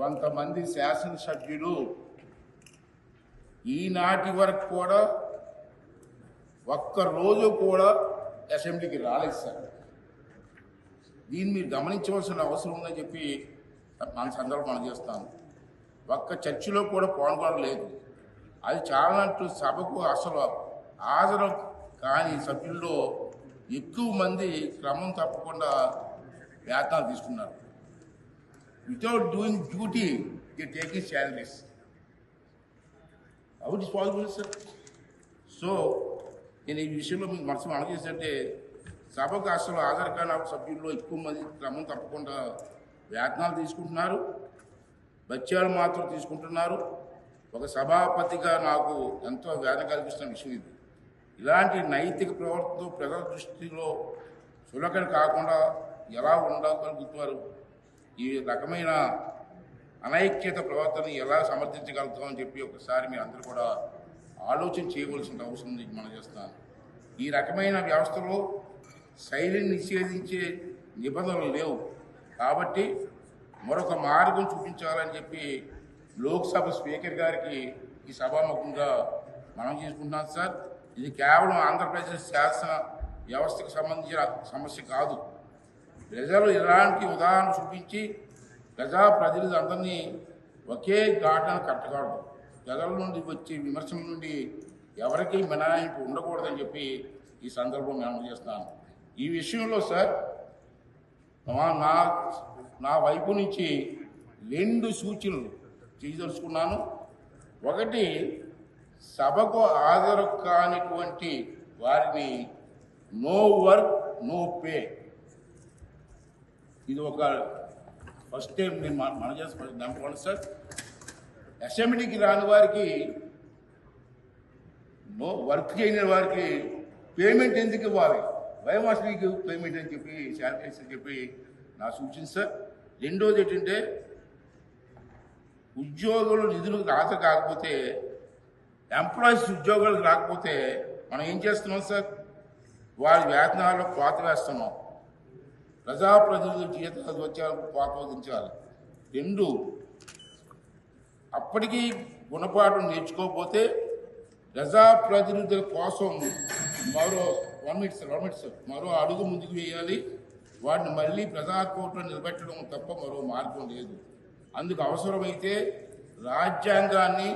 కొంతమంది శాసనసభ్యులు ఈనాటి వరకు కూడా ఒక్క రోజు కూడా అసెంబ్లీకి రాలేదు సార్. దీన్ని మీరు గమనించవలసిన అవసరం ఉందని చెప్పి మన సందర్భం మనం చేస్తాను ఒక్క చర్చిలో కూడా పాల్గొనలేదు అది చాలాంటూ సభకు అసలు హాజరు కాని సభ్యుల్లో ఎక్కువ మంది క్రమం తప్పకుండా వేతనాలు తీసుకున్నారు. Without doing duty the taking salaries out it is possible sir so నేను ఈ విషయంలో మీకు మనసు మనం చేస్తుంటే సభకు అసలు ఆధార్ కార్డు సభ్యుల్లో ఎక్కువ మంది క్రమం తప్పకుండా వేతనాలు తీసుకుంటున్నారు బత్యాలు మాత్రం తీసుకుంటున్నారు ఒక సభాపతిగా నాకు ఎంతో వేదన కల్పిస్తున్న విషయం ఇది. ఇలాంటి నైతిక ప్రవర్తనతో ప్రజల దృష్టిలో చులకన కాకుండా ఎలా ఉండగలుగుతున్నారు ఈ రకమైన అనైక్యత ప్రవర్తనని ఎలా సమర్థించగలుగుతామని చెప్పి ఒకసారి మీరు అందరూ కూడా ఆలోచన చేయవలసిన అవసరం ఉంది మనం చేస్తాను ఈ రకమైన వ్యవస్థలో శైలిని నిషేధించే నిబంధనలు లేవు. కాబట్టి మరొక మార్గం చూపించాలని చెప్పి లోక్సభ స్పీకర్ గారికి ఈ సభాముఖంగా మనం చేసుకుంటున్నాం సార్. ఇది కేవలం ఆంధ్రప్రదేశ్ శాసన వ్యవస్థకు సంబంధించిన సమస్య కాదు. ప్రజలు ఇలాంటి ఉదాహరణ చూపించి ప్రజాప్రతినిధులందరినీ ఒకే ఘాటను కట్టకూడదు. ప్రజల నుండి వచ్చే విమర్శల నుండి ఎవరికీ మినహాయింపు ఉండకూడదని చెప్పి ఈ సందర్భం మేము చేస్తున్నాను. ఈ విషయంలో సార్ మా- నా నా వైపు నుంచి రెండు సూచనలు చేయదలుచుకున్నాను. ఒకటి సభకు హాజరు కానిటువంటి వారిని నో వర్క్ నో పే ఇది ఒక ఫస్ట్ టైం నేను మన మన చేసి నెంబర్ సార్. అసెంబ్లీకి రాని వారికి నో వర్క్ చేయని వారికి పేమెంట్ ఎందుకు ఇవ్వాలి? బయోమాస్టరీకి పేమెంట్ అని చెప్పి శానిటైజర్ అని చెప్పి నా సూచన సార్. రెండోది ఏంటంటే ఉద్యోగులు నిధులు రాత కాకపోతే ఎంప్లాయీస్ ఉద్యోగాలు రాకపోతే మనం ఏం చేస్తున్నాం సార్? వారి వేతనాల్లో కోత వేస్తున్నాం. ప్రజాప్రతినిధుల జీతాలు వచ్చేందుకు కోత రెండు అప్పటికీ గుణపాఠం నేర్చుకోకపోతే ప్రజాప్రతినిధుల కోసం మరో one minute sir one sir మరో అడుగు ముందుకు వేయాలి. వాటిని మళ్ళీ ప్రజాకోట్లో నిలబెట్టడం తప్ప మరో మార్గం లేదు. అందుకు అవసరమైతే రాజ్యాంగాన్ని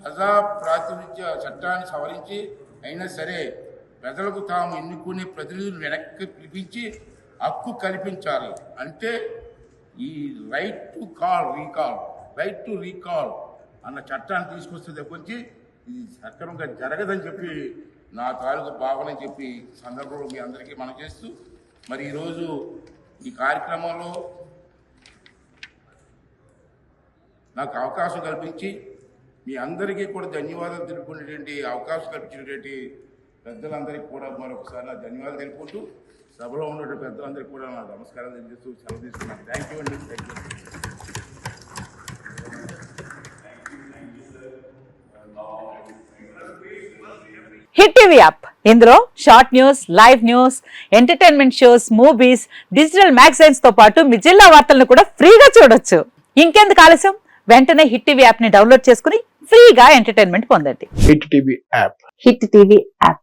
ప్రజా ప్రాతినిధ్య చట్టాన్ని సవరించి అయినా సరే ప్రజలకు తాము ఎన్నుకునే ప్రతినిధులు వెనక్కి పిలిపించి హక్కు కల్పించాలి. అంటే ఈ right to call recall right to recall అన్న చట్టాన్ని తీసుకొస్తే తప్పించి ఇది సక్రమంగా జరగదని చెప్పి నా తాలూకు భావన చెప్పి సందర్భంలో మీ అందరికీ మనం చేస్తూ మరి ఈరోజు ఈ కార్యక్రమంలో నాకు అవకాశం కల్పించి మీ అందరికీ కూడా ధన్యవాదాలు తెలుపుకునేటువంటి అవకాశం కల్పించినటువంటి పెద్దలందరికీ కూడా మరొకసారి నా ధన్యవాదాలు తెలుపుకుంటూ సభలో ఉన్నటువంటి పెద్దలందరికీ కూడా నా నమస్కారం తెలియజేస్తూ సెలవు తీసుకున్నాను థ్యాంక్ యూ అండి. Thank you hit TV app. ఇందులో short news live news entertainment shows movies digital మ్యాగజైన్స్తో పాటు మీ జిల్లా వార్తలను కూడా ఫ్రీగా చూడొచ్చు. ఇంకెందుకు ఆలస్యం? వెంటనే హిట్ టీవీ యాప్ని డౌన్లోడ్ చేసుకుని ఫ్రీగా ఎంటర్టైన్మెంట్ పొందండి. Hit TV app. Hit TV app.